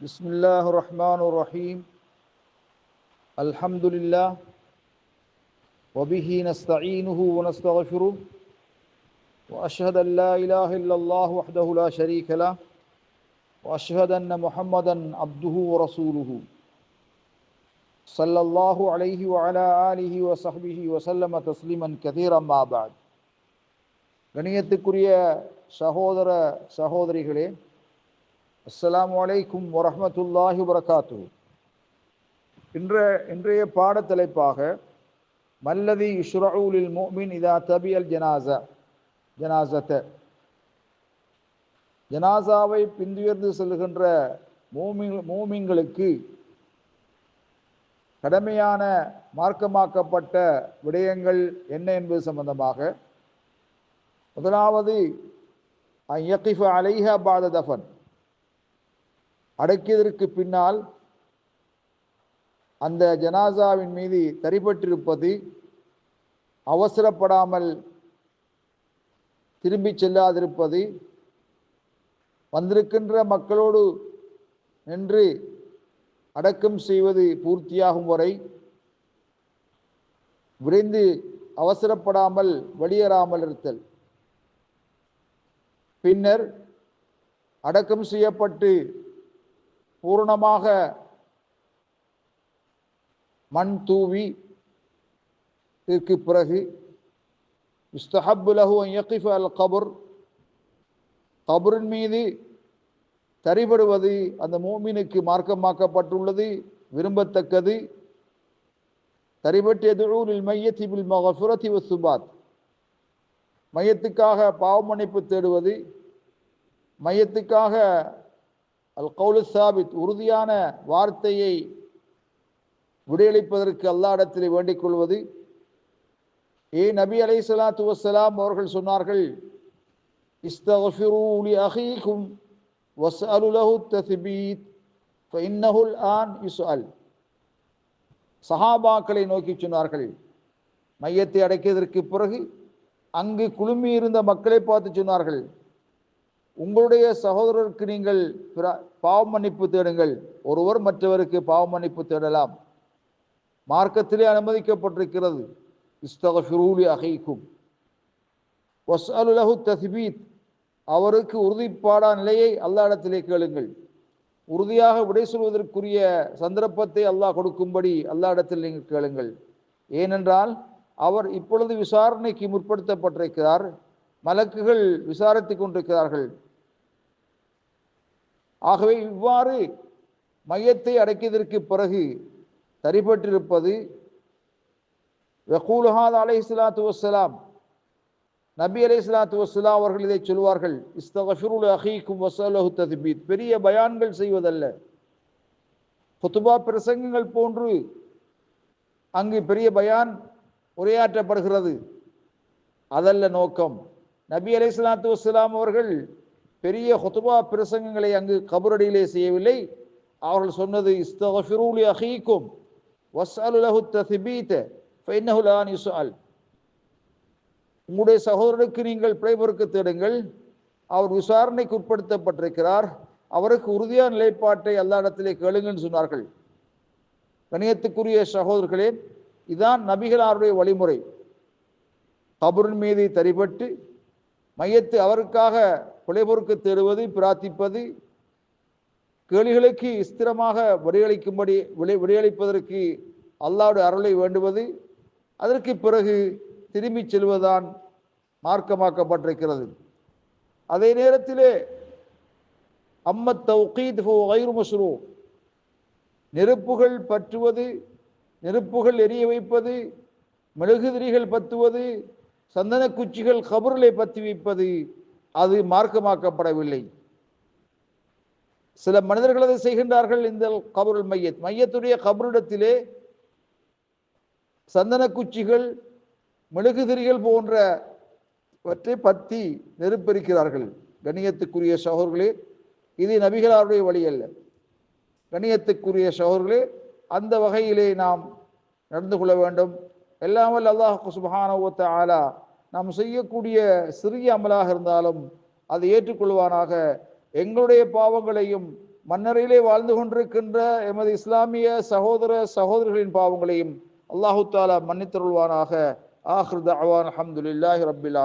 بسم الله الرحمن الرحيم الحمد لله وبه نستعينه ونستغفره وأشهد أن لا إله إلا الله وحده لا شريك له وأشهد أن محمدا عبده ورسوله صلى الله عليه وعلى آله وصحبه وسلم تسليما كثيرا ما بعد கணியத்துக்குரிய சகோதர சகோதரிகளே அஸ்ஸலாமு வலைக்கும் வரமத்துல்லாஹி வரகாத்து இன்ற இன்றைய பாடத்தலைப்பாக மல்லதி இஷ்ரவுலில் மோமின் இதா தபியல் ஜனாசா ஜனாசத்தை ஜனாசாவை பின்துயர்ந்து செல்கின்ற மூமின் மூமிங்களுக்கு கடமையான மார்க்கமாக்கப்பட்ட விடயங்கள் என்ன என்பது சம்பந்தமாக முதலாவது அலைஹா பாத தஃபன் அடக்கியதற்கு பின்னால் அந்த ஜனாசாவின் மீது தரிபட்டிருப்பது அவசரப்படாமல் திரும்பி செல்லாதிருப்பது வந்திருக்கின்ற மக்களோடு நின்று அடக்கம் செய்வது பூர்த்தியாகும் வரை விரைந்து அவசரப்படாமல் வெளியேறாமல் இருத்தல். பின்னர் அடக்கம் செய்யப்பட்டு பூர்ணமாக மண் தூவி இதற்கு பிறகு இஸ்தஹப்பு லஹு யகிஃப் அல் கபுர் கபரின் மீது தரிபடுவது அந்த மூமினுக்கு மார்க்கமாக்கப்பட்டுள்ளது விரும்பத்தக்கது. தரிபட்டு எதிரூரில் மையத்தி பில் மகஃபுரத்தி சுபாத். மையத்துக்காக பாவமன்னிப்பு தேடுவது மையத்துக்காக அல் கவுலு சாபித் உறுதியான வார்த்தையை விடையளிப்பதற்கு அல்லா இடத்தில் வேண்டிக் கொள்வது. ஏ நபி அலை சலாத்து வசலாம் அவர்கள் சொன்னார்கள் இஸ்தஃபிரூலி அஹீக்கும் வஸ்அலுலஹு தஸ்பீத் ஃபஇன்னஹுல் ஆன் அல் சஹாபாக்களை நோக்கி சொன்னார்கள் மையத்தை அடைக்கியதற்கு பிறகு அங்கு குழுமி இருந்த மக்களை பார்த்து சொன்னார்கள் உங்களுடைய சகோதரருக்கு நீங்கள் பாவ மன்னிப்பு தேடுங்கள். ஒருவர் மற்றவருக்கு பாவ மன்னிப்பு தேடலாம். மார்க்கத்திலே அனுமதிக்கப்பட்டிருக்கிறது. இஸ்தகஃபிரூலி அகைக்கும் வஸ்அலுலஹு தஸ்பீத். அவருக்கு உறுதிப்பாடா நிலையை அல்லா இடத்திலே கேளுங்கள். உறுதியாக விடை சொல்வதற்குரிய சந்தர்ப்பத்தை அல்லாஹ் கொடுக்கும்படி அல்லா இடத்தில் நீங்கள் கேளுங்கள். ஏனென்றால் அவர் இப்பொழுது விசாரணைக்கு முற்படுத்தப்பட்டிருக்கிறார். மலக்குகள் விசாரித்து கொண்டிருக்கிறார்கள். ஆகவே இவ்வாறு மையத்தை அடக்கியதற்கு பிறகு தரிபட்டிருப்பது வகூலுஹாத் அலை இஸ்லாத்து வசலாம் நபி அலை இஸ்லாத்து வசலா அவர்கள் இதை சொல்வார்கள் இஸ்தகஃபிருல் அஹீக்கும் வசலஹு தத்பீத். பெரிய பயான்கள் செய்வதல்ல. குத்துபா பிரசங்கங்கள் போன்று அங்கு பெரிய பயான் உரையாற்றப்படுகிறது. அதல்ல நோக்கம். நபி அலை இஸ்லாத்து வசலாம் அவர்கள் பெரிய ஹொத்துபா பிரசங்கங்களை அங்கு கபரடியிலே செய்யவில்லை. அவர்கள் சொன்னது இஸ்தகஃபிரூலி அஹீக்கும் வஸ்அலுலஹு தத்பீத் ஃபைன்னஹு லான் உங்களுடைய சகோதரருக்கு நீங்கள் பிழைபொறுக்க தேடுங்கள். அவர் விசாரணைக்கு உட்படுத்தப்பட்டிருக்கிறார். அவருக்கு உறுதியான நிலைப்பாட்டை எல்லா இடத்திலே கேளுங்கன்னு சொன்னார்கள். கணியத்துக்குரிய சகோதரர்களே இதான் நபிகளாருடைய வழிமுறை. கபரின் மீது தரிபட்டு மையத்து அவருக்காக பிழைபொறுக்க தேடுவது பிரார்த்திப்பது கேள்விகளுக்கு ஸ்திரமாக விடையளிக்கும்படி விளை விடையளிப்பதற்கு அல்லாவுடைய அருளை வேண்டுவது அதற்கு பிறகு திரும்பி செல்வதுதான் மார்க்கமாக்கப்பட்டிருக்கிறது. அதே நேரத்திலே அம்மத் தௌகீத் ஐரு மஸ்ரூ. நெருப்புகள் பற்றுவது நெருப்புகள் எரிய வைப்பது மெழுகுதிரிகள் பத்துவது சந்தன குச்சிகள் கபர்களை பற்றி வைப்பது அது மார்க்கமாக்கப்படவில்லை. சில மனிதர்கள் அதை செய்கின்றார்கள் இந்த கபருள் மையத். மையத்துடைய கபரிடத்திலே சந்தனக்குச்சிகள் மெழுகுதிரிகள் போன்றவற்றை பற்றி நெருப்பெருக்கிறார்கள். கணியத்துக்குரிய சகோர்களே இது நபிகளாருடைய வழி அல்ல. கணியத்துக்குரிய சகோர்களே அந்த வகையிலே நாம் நடந்து கொள்ள வேண்டும். எல்லாமல் அல்லாஹ் சுபஹானவத்த ஆலா நாம் செய்யக்கூடிய சிறிய அமலாக இருந்தாலும் அதை ஏற்றுக்கொள்வானாக. எங்களுடைய பாவங்களையும் மன்னரையிலே வாழ்ந்து கொண்டிருக்கின்ற எமது இஸ்லாமிய சகோதர சகோதரிகளின் பாவங்களையும் அல்லாஹு தாலா மன்னித்தருள்வானாக. ஆஹ்ரு தஅவான் அல்ஹம்துலில்லாஹி ரப்பில்